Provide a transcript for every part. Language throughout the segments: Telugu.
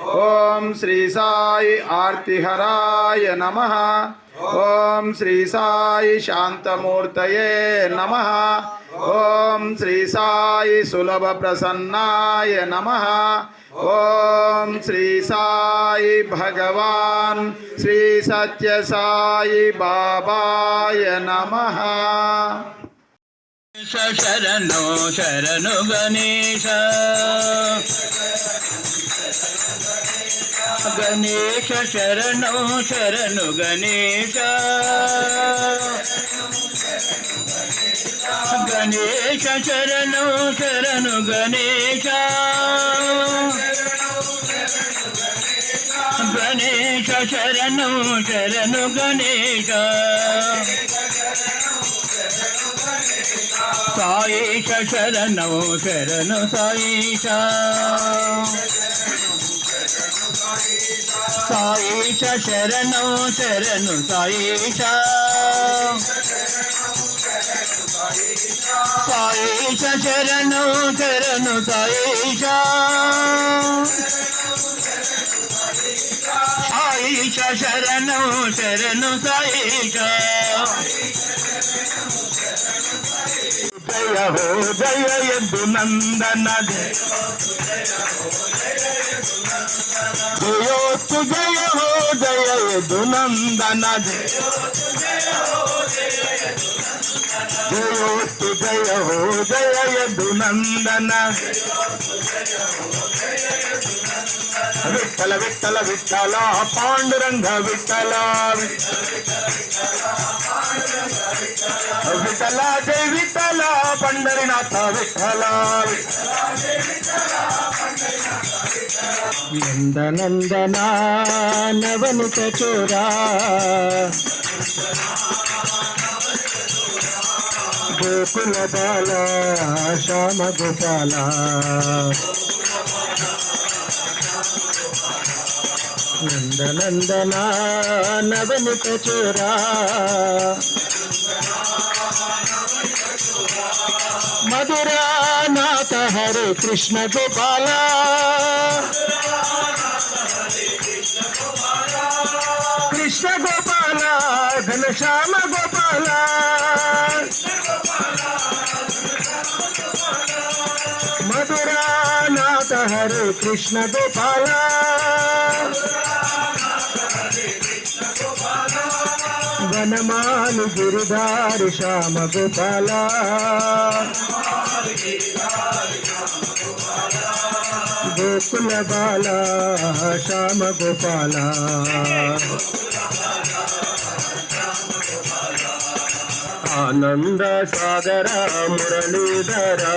ఓం శ్రీ సాయి ఆర్తిహరాయ నమ ఓం శ్రీ సాయి శాంతమూర్తయే నమ ఓం శ్రీ సాయి సులభ ప్రసన్నాయ నమ ఓం శ్రీ సాయి భగవాన్ శ్రీ సత్య సాయి బాబాయ నమ శరణు శరణు గణేశ గణేశ శరణు శరణు గణేశ. గణేశ శరణు శరణు గణేశ. గణేశ శరణు శరణు గణేశ. సాయిష శరణు శరణు సాయిష. సాయిష శరణం శరణు సాయిష. సాయిష శరణం శరణు సాయిష. సాయిష శరణం శరణు సాయిష. జయ హో జయ ఎందు నందన జయోస్తు జయ హో జయ ఎందు నందన జయోస్తు జయ హో జయ ఎందు నందన విఠల విఠల విఠల పాండురంగ విఠల విఠల జయ విఠల పండరినాథ విఠల నందనందన నవనిత చోరా గోకుల బాల శ్యామ గోపాల నందనందన నవనిత చోరా మధురా నాథ హరే కృష్ణ గోపాల కృష్ణ గోపాల ఘనశ్యామ గోపాల మధురా నాథ హరే కృష్ణ గోపాల వనమాలు గిరిధారు శ్యామ గోపాల. గోకుల బాల శ్యామ గోపాల. ఆనంద సాగర మురళీధరా.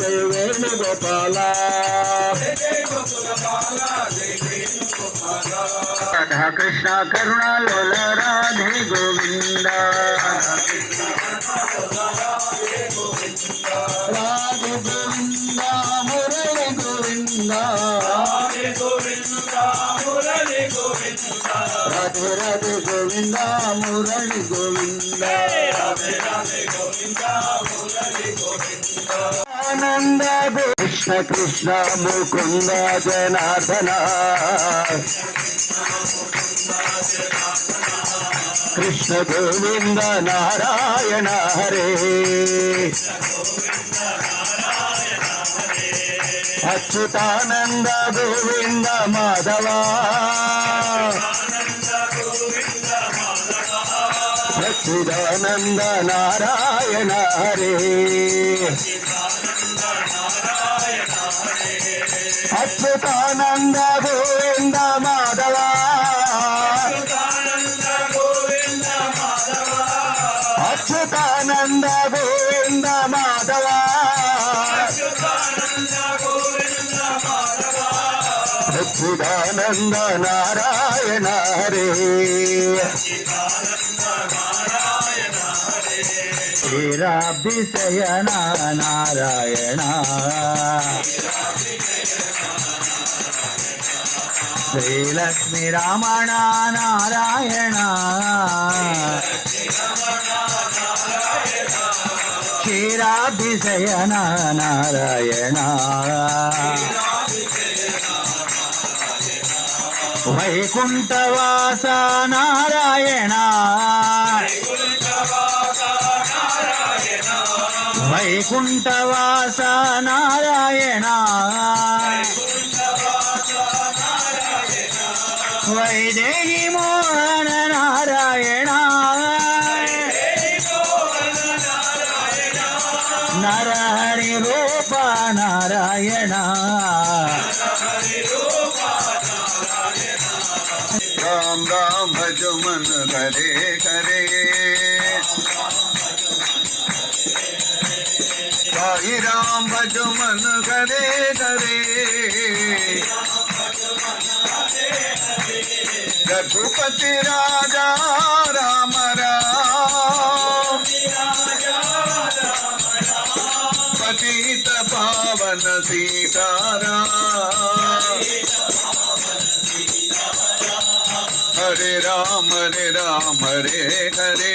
జయ వేణుగోపాల రాధా కృష్ణ కరుణ లోల రాధే గోవింద రాధే గోవింద మురళి గోవింద రాధే రాధే గోవింద మురళి గోవింద ఆనంద కృష్ణ కృష్ణ ముకుంద జనార్దన కృష్ణ గోవింద నారాయణ హరే అచ్యుతానంద గోవింద మాధవా సచ్చిదానంద నారాయణ హరే అచ్యుతానంద గోవింద మాధవ అచ్యుతానంద గోవింద మాధవ సచ్చిదానంద నారాయణ హరే శ్రీరాభిషయన నారాయణ శ్రీలక్ష్మి రామణ నారాయణ క్షీరాభిషయన నారాయణ వైకుంఠవాస నారాయణ వైకుంఠవాస నారాయణ. వైదేహి మోహన హరే హరే రఘుపతి రాజా రామ పతిత పావన సీతారా. హరే రామ హరే రామ హరే హరే.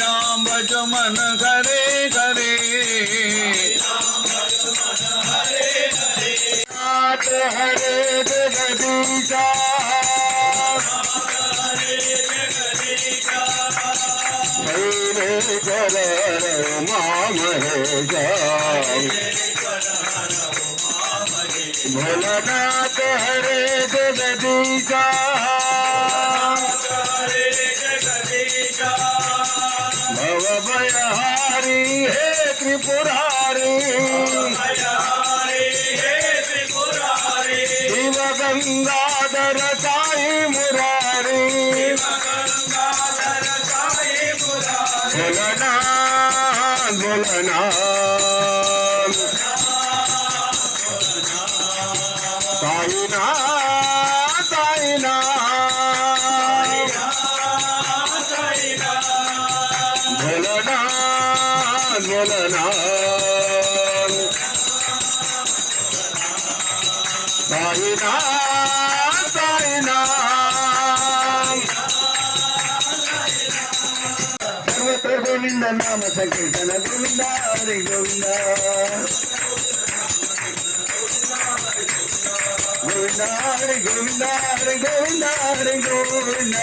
राम भजमन हरे हरे हरे जगदीशा हरे कर माम रे भोलनाथ हरे जगदीशा भयहारी हे त्रिपुरारी शिव गंगाधर साई मुरारी बोलना बोलना గోవింద నామ సంకీర్తన గోవింద హరి గోవింద గోవింద హరి గోవింద హరి గోవింద హరి గోవింద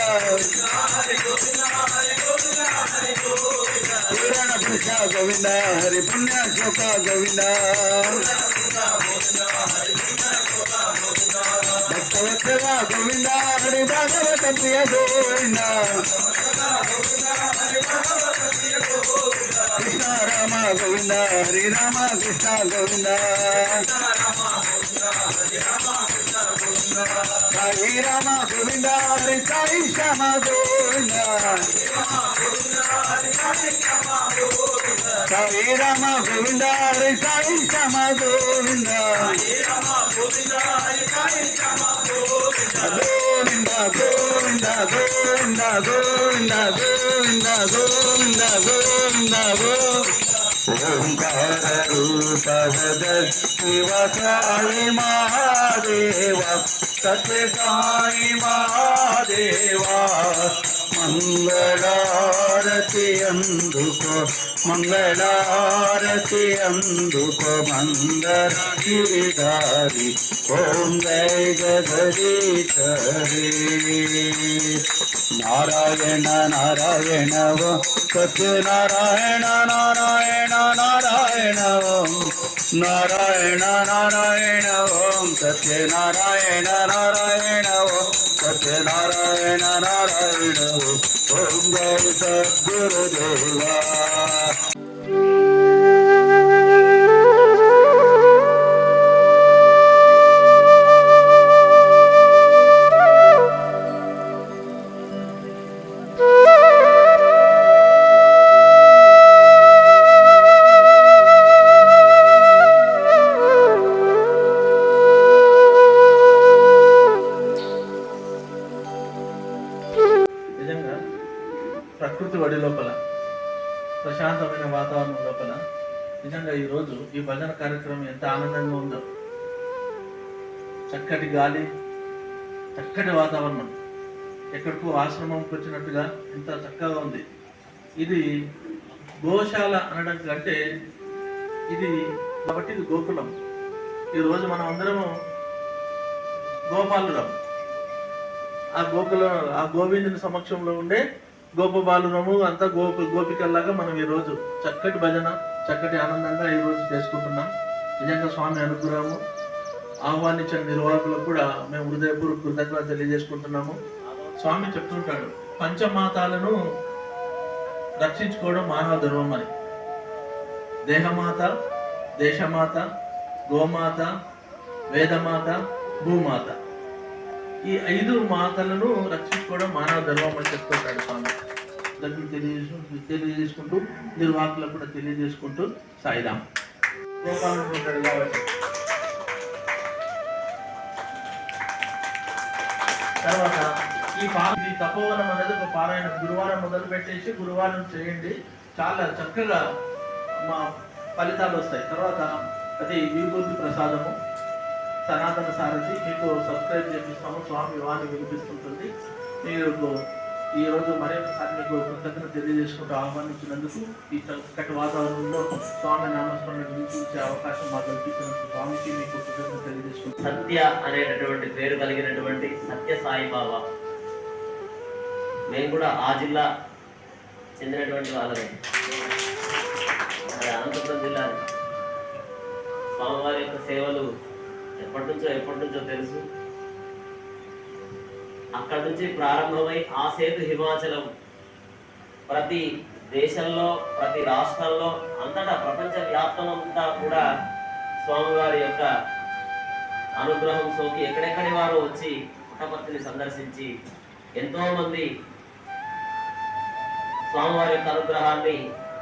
పురాణ పురుష గోవింద హరి పుణ్య శోక గోవింద గోవింద హరి భగవత ప్రియ Govinda. Krishna Rama Govinda Hari Rama Krishna Govinda. Hari Rama Govinda Hari Sai Shyama Govinda. Sai Rama Govinda Hari Sai Shyama Govinda. Satsang with Mahadeva మంగళారతి అందుకో మంగళారతి అందుకో మంగళ గిరిధారి ఓం జయ జగదీశరే నారాయణ నారాయణవ సత్యనారాయణ నారాయణ నారాయణవ నారాయణ నారాయణ ఓం సత్యనారాయణ నారాయణ ఓం సత్యనారాయణ నారాయణ ఓం జయ సద్గురుదేవా కార్యక్రమం ఎంత ఆనందంగా ఉందో. చక్కటి గాలి చక్కటి వాతావరణం. ఎక్కడికో ఆశ్రమంకి వచ్చినట్టుగా ఎంత చక్కగా ఉంది. ఇది గోశాల అనడం కంటే ఇది కాబట్టి ఇది గోకులం. ఈరోజు మనం అందరము గోపాలురం ఆ గోకుల ఆ గోవిందుని సమక్షంలో ఉండే గోపబాలురము అంతా గోపి గోపికల్లాగా మనం ఈ రోజు చక్కటి భజన చక్కటి ఆనందంగా ఈ రోజు చేసుకుంటున్నాం. నిజంగా స్వామి అనుగ్రహము ఆహ్వానించిన నిర్వాహకులకు కూడా మేము హృదయపూర్వక కృతజ్ఞత తెలియజేసుకుంటున్నాము. స్వామి చెప్తుంటాడు పంచమాతాలను రక్షించుకోవడం మానవ ధర్మం అని. దేహమాత దేశమాత గోమాత వేదమాత భూమాత. ఈ ఐదు మాతలను రక్షించుకోవడం మానవ ధర్మం అని చెప్తుంటాడు స్వామి. దాన్ని తెలియజేసు తెలియజేసుకుంటూ నిర్వాహకులకు కూడా తెలియజేసుకుంటూ సాయిదాం కాబట్టి తర్వాత ఈ పా ఈ తపోవనం అనేది ఒక పారాయణ. గురువారం మొదలు పెట్టేసి గురువారం చేయండి. చాలా చక్కగా మా ఫలితాలు వస్తాయి. తర్వాత అది విభూతి ప్రసాదము సనాతన సారథి మీకు సబ్స్క్రైబ్ చేపిస్తాము. స్వామి వాణి వినిపిస్తుంటుంది. మీరు ఈ రోజు మరొకసారి మీకు కృతజ్ఞత తెలియజేసుకుంటూ ఆహ్వానించినందుకు ఈ చక్కటి వాతావరణంలో స్వామి నామస్మరణ వినిపించే అవకాశం మాకు కల్పించినందుకు స్వామికి మీకు కృతజ్ఞత తెలియజేసుకుంటాం సత్య అనేటటువంటి పేరు కలిగినటువంటి సత్య సాయిబాబా మేము కూడా ఆ జిల్లా చెందినటువంటి వాళ్ళమే. అనంతపురం జిల్లా స్వామివారి యొక్క సేవలు ఎప్పటి నుంచో ఎప్పటి నుంచో తెలుసు. అక్కడి నుంచి ప్రారంభమై ఆ సేతు హిమాచలం. ప్రతి దేశంలో ప్రతి రాష్ట్రంలో అంతటా ప్రపంచ వ్యాప్తమంతా కూడా స్వామివారి యొక్క అనుగ్రహం సోకి ఎక్కడెక్కడి వారు వచ్చి పుట్టపర్తిని సందర్శించి ఎంతో మంది స్వామివారి యొక్క అనుగ్రహాన్ని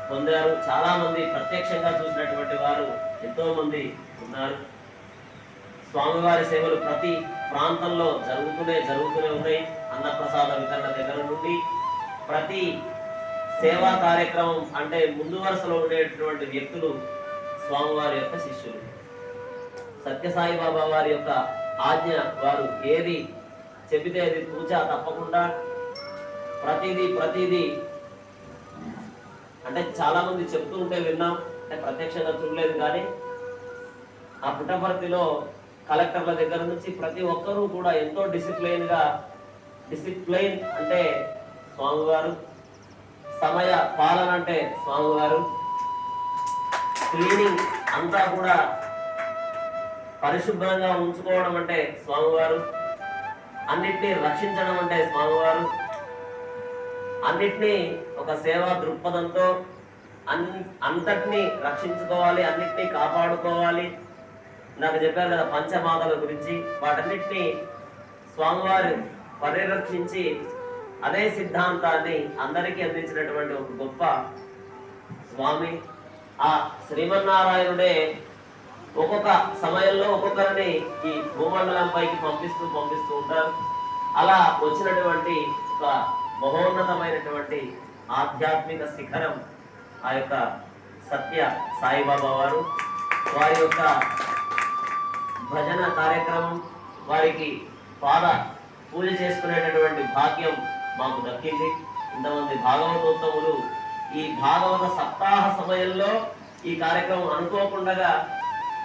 పొందారు. చాలా మంది ప్రత్యక్షంగా చూసినటువంటి వారు ఎంతో మంది ఉన్నారు. స్వామివారి సేవలు ప్రతి ప్రాంతంలో జరుగుతూనే జరుగుతూనే ఉన్నాయి. అన్నప్రసాద వితరణ దగ్గర నుండి ప్రతి సేవా కార్యక్రమం అంటే ముందు వరుసలో ఉండేటటువంటి వ్యక్తులు స్వామివారి యొక్క శిష్యులు. సత్యసాయి బాబా వారి యొక్క ఆజ్ఞ వారు ఏది చెబితే అది పూజ తప్పకుండా ప్రతిదీ ప్రతిదీ అంటే చాలా మంది చెప్తూ ఉంటే విన్నాం. అంటే ప్రత్యక్షంగా చూడలేదు కానీ ఆ పుట్టపర్తిలో కలెక్టర్ల దగ్గర నుంచి ప్రతి ఒక్కరూ కూడా ఎంతో డిసిప్లైన్గా డిసిప్లైన్ అంటే స్వామివారు సమయ పాలన అంటే స్వామివారు క్లీనింగ్ అంతా కూడా పరిశుభ్రంగా ఉంచుకోవడం అంటే స్వామివారు అన్నిటినీ రక్షించడం అంటే స్వామివారు అన్నిటినీ ఒక సేవా దృక్పథంతో అన్ అంతటినీ రక్షించుకోవాలి అన్నిటినీ కాపాడుకోవాలి. నాకు చెప్పారు కదా పంచమాతల గురించి. వాటన్నిటినీ స్వామివారు పరిరక్షించి అదే సిద్ధాంతాన్ని అందరికీ అందించినటువంటి ఒక గొప్ప స్వామి. ఆ శ్రీమన్నారాయణుడే ఒక్కొక్క సమయంలో ఒక్కొక్కరిని ఈ భూమండలం పైకి పంపిస్తూ పంపిస్తూ ఉంటారు. అలా వచ్చినటువంటి ఒక మహోన్నతమైనటువంటి ఆధ్యాత్మిక శిఖరం ఆ యొక్క సత్య సాయిబాబా వారు. వారి యొక్క భజన కార్యక్రమం వారికి పాద పూజ చేసుకునేటటువంటి భాగ్యం మాకు దక్కింది. ఇంతమంది భాగవతోత్తములు ఈ భాగవత సప్తాహ సమయంలో ఈ కార్యక్రమం అనుకోకుండా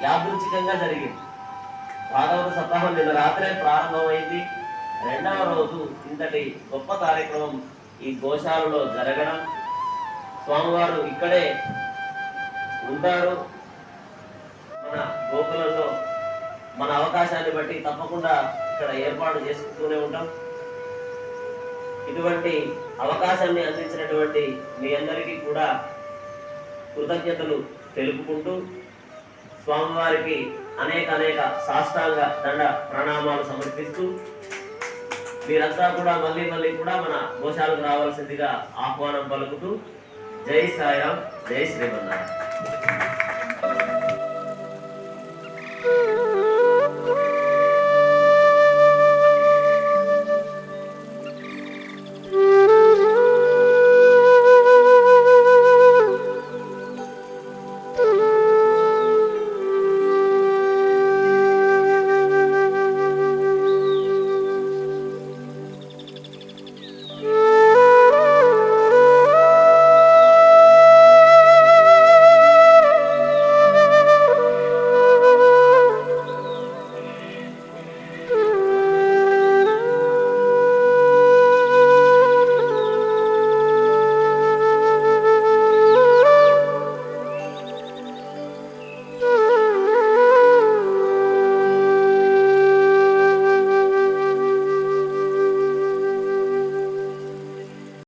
యాదృచ్ఛికంగా జరిగింది. భాగవత సప్తాహం నిన్న రాత్రే ప్రారంభమైంది. రెండవ రోజు ఇంతటి గొప్ప కార్యక్రమం ఈ గోశాలలో జరగడం. స్వామివారు ఇక్కడే ఉంటారు. మన గోకులంలో మన అవకాశాన్ని బట్టి తప్పకుండా ఇక్కడ ఏర్పాటు చేసుకుంటూనే ఉంటాం. ఇటువంటి అవకాశాన్ని అందించినటువంటి మీ అందరికీ కూడా కృతజ్ఞతలు తెలుపుకుంటూ స్వామివారికి అనేక అనేక సాష్టాంగ దండ ప్రణామాలు సమర్పిస్తూ మీరంతా కూడా మళ్ళీ మళ్ళీ కూడా మన గోశాలకు రావాల్సిందిగా ఆహ్వానం పలుకుతూ జై సాయిరాం జై శ్రీమన్నారాయణ.